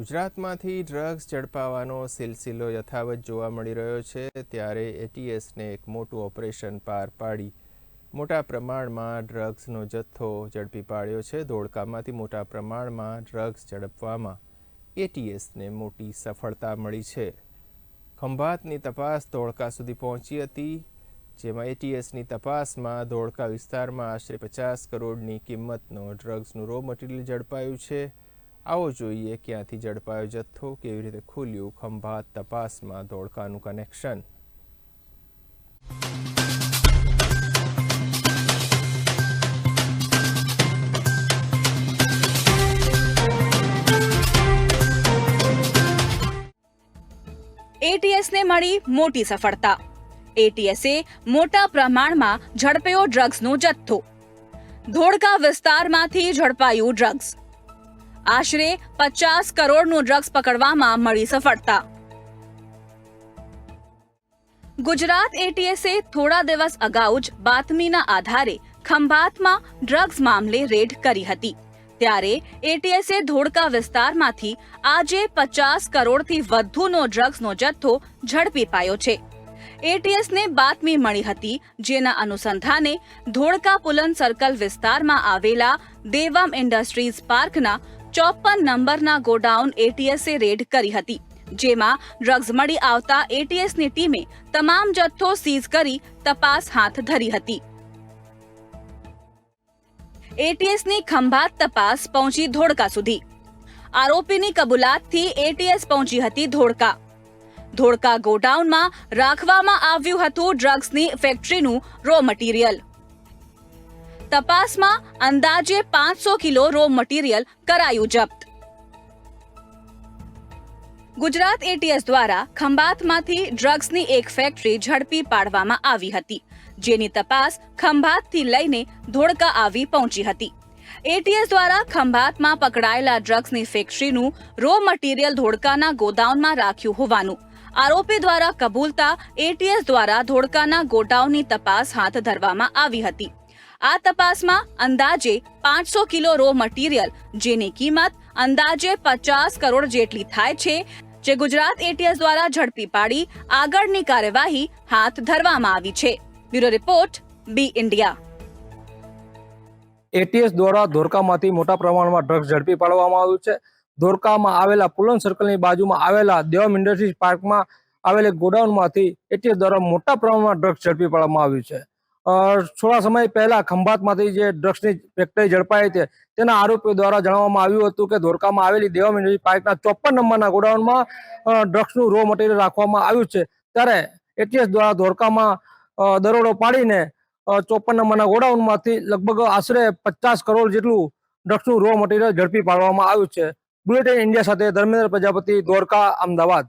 ગુજરાતમાંથી ડ્રગ્સ ઝડપાવાનો સિલસિલો યથાવત જોવા મળી રહ્યો છે, ત્યારે એટીએસને એક મોટું ઓપરેશન પાર પાડી. મોટા પ્રમાણમાં ડ્રગ્સનો જથ્થો ઝડપી પાડ્યો છે, ધોળકામાંથી મોટા પ્રમાણમાં ડ્રગ્સ ઝડપવામાં એટીએસને મોટી સફળતા મળી છે. ખંભાતની તપાસ ધોળકા સુધી પહોંચી હતી, જેમાં એટીએસની તપાસમાં ધોળકા વિસ્તારમાં આશરે પચાસ કરોડની કિંમતનો ડ્રગ્સનું રો મટીરિયલ ઝડપાયું છે. આવો જોઈએ ક્યાંથી ઝડપાયો જથ્થો, કેવી રીતે ખુલ્યું ખંભાત તપાસમાં ધોળકાનું કનેક્શન? એટીએસને મળી મોટી સફળતા. એટીએસે મોટા પ્રમાણમાં ઝડપ્યો ડ્રગ્સનો જથ્થો. ધોળકા વિસ્તારમાંથી ઝડપાયું ડ્રગ્સ. આશરે પચાસ કરોડનું ડ્રગ્સ પકડવામાં મળી સફળતા. ગુજરાત એટીએસે થોડા દિવસ અગાઉ જ બાતમીના આધારે ખંભાતમાં ડ્રગ્સ મામલે રેડ કરી હતી. ત્યારે એટીએસે ધોળકા વિસ્તારમાંથી આજે પચાસ કરોડથી વધુનો ડ્રગ્સનો જથ્થો ઝડપી પાયો છે. એટીએસને બાતમી મળી હતી, જેના અનુસંધાને ધોળકા પુલન સર્કલ વિસ્તારમાં આવેલા દેવમ ઇન્ડસ્ટ્રીઝ પાર્કના ચોપન નંબરના ગોડાઉન એટીએસે રેડ કરી હતી, જેમાં ડ્રગ્સ મળી આવતા એટીએસની ટીમે તમામ જથ્થો સીઝ કરી તપાસ હાથ ધરી હતી. એટીએસની ખંભાત તપાસ પહોંચી ધોળકા સુધી. આરોપીની કબૂલાતથી એટીએસ પહોંચી હતી ધોળકા. ધોળકા ગોડાઉનમાં રાખવામાં આવ્યું હતું ડ્રગ્સની ફેક્ટરીનું રો મટીરિયલ તપાસમાં અંદાજે પાંચસો કિલો રો મટીરિયલ કરાયું જપ્ત. ગુજરાત એટીએસ દ્વારા ખંભાતમાંથી ડ્રગ્સની એક ફેક્ટરી ઝડપી પાડવામાં આવી હતી, જેની તપાસ ખંભાતથી લઈને ધોળકા આવી પહોંચી હતી. એટીએસ દ્વારા ખંભાતમાં પકડાયેલા ડ્રગ્સની ફેક્ટરીનું રો મટીરિયલ ધોળકાના ગોદાઉનમાં રાખ્યું હોવાનું, આરોપી દ્વારા કબૂલતા એટીએસ દ્વારા ધોળકાના ગોડાઉનની તપાસ હાથ ધરવામાં આવી હતી. આ તપાસમાં અંદાજે પાંચસો કિલો રો મટીરિયલ જેની કિંમત અંદાજે પચાસ કરોડ જેટલી થાય છે, જે ગુજરાત એટીએસ દ્વારા ઝડપી પાડી આગળની કાર્યવાહી હાથ ધરવામાં આવી છે. Bureau report, B India. ATS દ્વારા ધોરકામાંથી મોટા પ્રમાણમાં ડ્રગ્સ ઝડપી પાડવામાં આવ્યું છે. ધોરકામાં આવેલા પુલન સર્કલની બાજુમાં આવેલા દેવમ ઇન્ડસ્ટ્રીઝ પાર્કમાં આવેલા ગોડાઉનમાંથી એટીએસ દ્વારા મોટા પ્રમાણમાં ડ્રગ્સ ઝડપી પાડવામાં આવ્યું છે. થોડા સમય પહેલા ખંભાતમાંથી જે ડ્રગ્સની ફેક્ટરી ઝડપાઈ છે તેના આરોપીઓ દ્વારા જણાવવામાં આવ્યું હતું કે ધોરકામાં આવેલી દેવા મિનિટી પાર્કના ચોપન નંબરના ગોડાઉનમાં ડ્રગ્સનું રો મટીરિયલ રાખવામાં આવ્યું છે. ત્યારે એટીએસ દ્વારા ધોરકામાં દરોડો પાડીને ચોપન નંબરના ગોડાઉનમાંથી લગભગ આશરે પચાસ કરોડ જેટલું ડ્રગ્સનું રો મટીરિયલ ઝડપી પાડવામાં આવ્યું છે. બુલેટિન ઇન્ડિયા સાથે ધર્મેન્દ્ર પ્રજાપતિ, ધોરકા, અમદાવાદ.